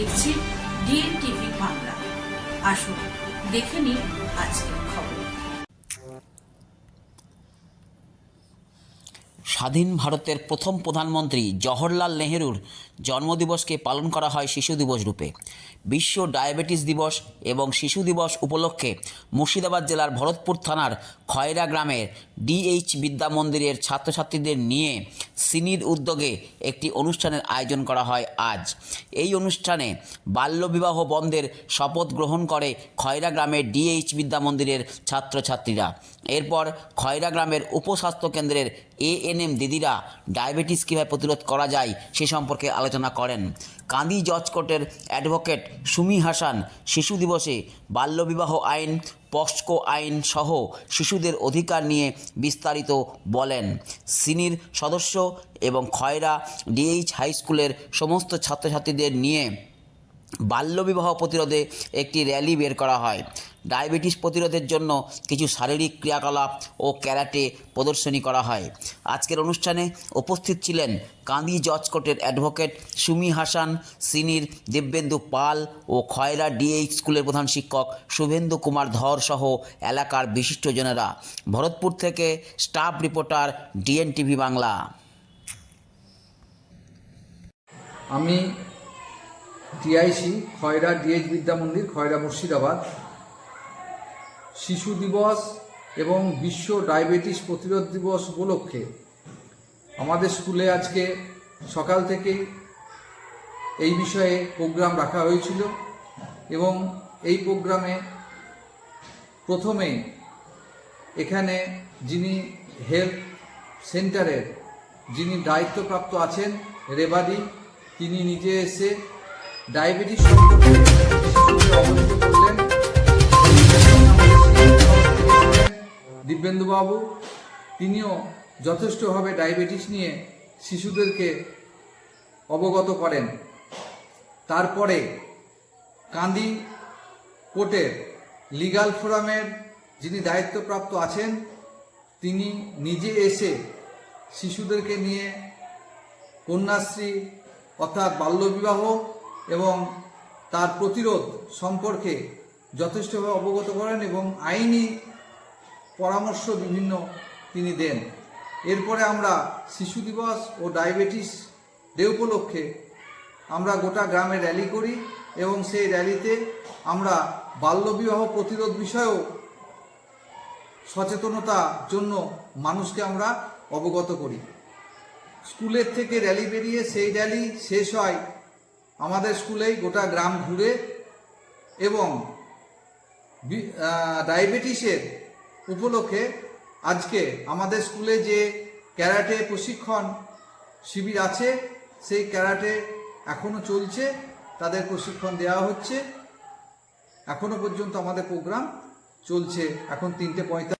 দেখছেন DNA TV Bangla. আসুন, দেখে নিন আজকের খবর। স্বাধীন ভারতের প্রথম প্রধানমন্ত্রী জওহরলাল নেহেরুর জন্মদিবসকে পালন করা হয় শিশু দিবস রূপে। বিশ্ব ডায়াবেটিস দিবস এবং শিশু দিবস উপলক্ষে মুর্শিদাবাদ জেলার ভরতপুর থানার খয়রা গ্রামের ডিএইচ বিদ্যা মন্দিরের ছাত্রছাত্রীদের নিয়ে সিনির উদ্যোগে একটি অনুষ্ঠানের আয়োজন করা হয় আজ। এই অনুষ্ঠানে বাল্যবিবাহ বন্ধের শপথ গ্রহণ করে খয়রা গ্রামের ডিএইচ বিদ্যা মন্দিরের ছাত্রছাত্রীরা। এরপর খয়রা গ্রামের উপস্বাস্থ্য কেন্দ্রের এএনএম দিদিরা ডায়াবেটিস কীভাবে প্রতিরোধ করা যায় সে সম্পর্কে আলোচনা করেন। কান্দি জজ কোর্টের অ্যাডভোকেট সুমি হাসান শিশু দিবসে বাল্যবিবাহ আইন পস্কো আইন সহ শিশুদের অধিকার নিয়ে বিস্তারিত বলেন। সিনির সদস্য এবং খয়রা ডিএইচ হাই স্কুলের সমস্ত ছাত্রছাত্রীদের নিয়ে বাল্যবিবাহ প্রতিরোধে একটি র্যালি বের করা হয়। ডায়াবেটিস প্রতিরোধের জন্য কিছু শারীরিক ক্রিয়াকলাপ ও ক্যারাটে প্রদর্শনী করা হয়। আজকের অনুষ্ঠানে উপস্থিত ছিলেন কান্দি জজ কোর্টের অ্যাডভোকেট সুমি হাসান সিনির দিব্যেন্দু পাল ও খয়রা ডিএইচ স্কুলের প্রধান শিক্ষক শুভেন্দু কুমার ধর সহ এলাকার বিশিষ্টজনেরা। ভরতপুর থেকে staff reporter DN TV Bangla. আমি টিআইসি খয়রা ডিএইচ বিদ্যা মন্দির, খয়রা মুর্শিদাবাদ। শিশু দিবস এবং বিশ্ব ডায়াবেটিস প্রতিরোধ দিবস উপলক্ষে আমাদের স্কুলে আজকে সকাল থেকেই এই বিষয়ে প্রোগ্রাম রাখা হয়েছিল এবং এই প্রোগ্রামে প্রথমেই এখানে যিনি হেলথ সেন্টারের যিনি দায়িত্বপ্রাপ্ত আছেন, রেবাদি, তিনি নিজে এসে ডায়াবেটিস করলেন দিব্যেন্দুবাবু, তিনিও যথেষ্টভাবে ডায়াবেটিস নিয়ে শিশুদেরকে অবগত করেন। তারপরে কান্দি কোর্টের লিগাল ফোরামের যিনি দায়িত্বপ্রাপ্ত আছেন, তিনি নিজে এসে শিশুদেরকে নিয়ে কন্যাশ্রী অর্থাৎ বাল্যবিবাহ এবং তার প্রতিরোধ সম্পর্কে যথেষ্টভাবে অবগত করেন এবং আইনি পরামর্শ বিভিন্ন তিনি দেন। এরপরে আমরা শিশু দিবস ও ডায়াবেটিস ডে উপলক্ষে আমরা গোটা গ্রামে র্যালি করি এবং সেই র্যালিতে আমরা বাল্যবিবাহ প্রতিরোধ বিষয়েও সচেতনতার জন্য মানুষকে আমরা অবগত করি। স্কুলের থেকে র্যালি বেরিয়ে সেই র্যালি শেষ হয় আমাদের স্কুলেই গোটা গ্রাম ঘুরে এবং ডায়াবেটিসের উপলক্ষে আজকে আমাদের স্কুলে যে ক্যারাটে প্রশিক্ষণ শিবির আছে, সেই ক্যারাটে এখনও চলছে, তাদের প্রশিক্ষণ দেওয়া হচ্ছে। এখনও পর্যন্ত আমাদের প্রোগ্রাম চলছে। এখন তিনটে পঁয়তাল্লিশ